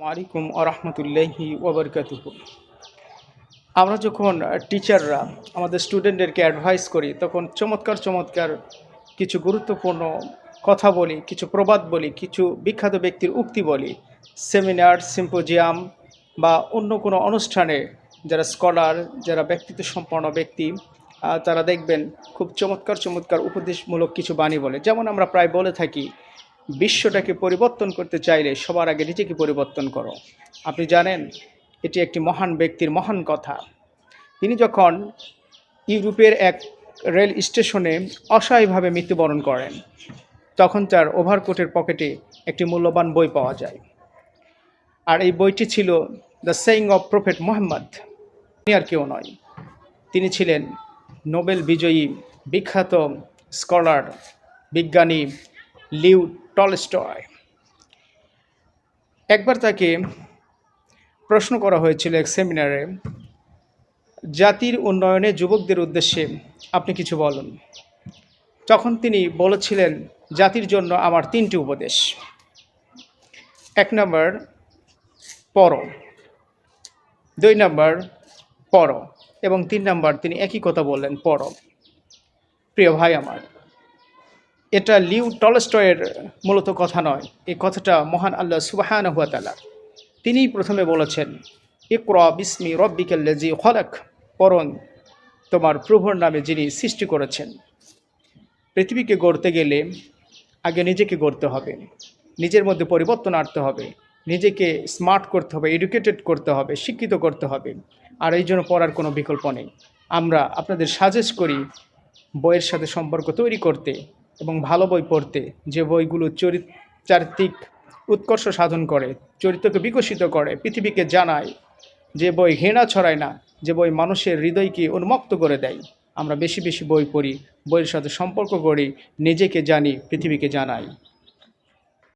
আলাইকুম আরহামতুল্লাহি ওবরকাতুহ। আমরা যখন টিচাররা আমাদের স্টুডেন্টদেরকে অ্যাডভাইস করি, তখন চমৎকার চমৎকার কিছু গুরুত্বপূর্ণ কথা বলি, কিছু প্রবাদ বলি, কিছু বিখ্যাত ব্যক্তির উক্তি বলি। সেমিনার সিম্পোজিয়াম বা অন্য কোনো অনুষ্ঠানে যারা স্কলার যারা ব্যক্তিত্ব সম্পন্ন ব্যক্তি তারা দেখবেন খুব চমৎকার চমৎকার উপদেশমূলক কিছু বাণী বলে। যেমন আমরা প্রায় বলে থাকি বিশ্বটাকে পরিবর্তন করতে চাইলে সবার আগে নিজেকে পরিবর্তন করো। আপনি জানেন, এটি একটি মহান ব্যক্তির মহান কথা। তিনি যখন ইউরোপের এক রেল স্টেশনে অসহায়ভাবে মৃত্যুবরণ করেন, তখন তার ওভারকোটের পকেটে একটি মূল্যবান বই পাওয়া যায়। আর এই বইটি ছিল the saying of prophet Mohammad তিনি আর কেউ নয়। তিনি ছিলেন নোবেল বিজয়ী, বিখ্যাত স্কলার, বিজ্ঞানী লিউ টলস্টয়। একবার তাকে প্রশ্ন করা হয়েছিল এক সেমিনারে, জাতির উন্নয়নে যুবকদের উদ্দেশ্যে আপনি কিছু বলুন। তখন তিনি বলেছিলেন, জাতির জন্য আমার তিনটি উপদেশ। এক নম্বর পর দুই নম্বর পর এবং তিন নম্বর, তিনি একই কথা বললেন পর প্রিয় ভাই আমার এটা লিউ টলস্টয়ের মূলত কথা নয়। এই কথাটা মহান আল্লাহ সুবাহান হুয়া তালা তিনিই প্রথমে বলেছেন, ইকর বিস্মি রব্বিকাল্লাজি হলাক পরন তোমার প্রভুর নামে যিনি সৃষ্টি করেছেন। পৃথিবীকে গড়তে গেলে আগে নিজেকে গড়তে হবে, নিজের মধ্যে পরিবর্তন আনতে হবে, নিজেকে স্মার্ট করতে হবে এডুকেটেড করতে হবে, শিক্ষিত করতে হবে। আর এই জন্য পড়ার কোনো বিকল্প নেই। আমরা আপনাদের সাজেস্ট করি বইয়ের সাথে সম্পর্ক তৈরি করতে। এবং ভালো বই পড়তে যে বইগুলো চরিত্রিক উৎকর্ষ সাধন করে, চরিত্রকে বিকশিত করে, পৃথিবীকে জানায়, যে বই ঘৃণা ছড়ায় না, যে বই মানুষের হৃদয়কে উন্মুক্ত করে দেয়। আমরা বেশি বেশি বই পড়ি, বইয়ের সাথে সম্পর্ক করি নিজেকে জানি, পৃথিবীকে জানাই।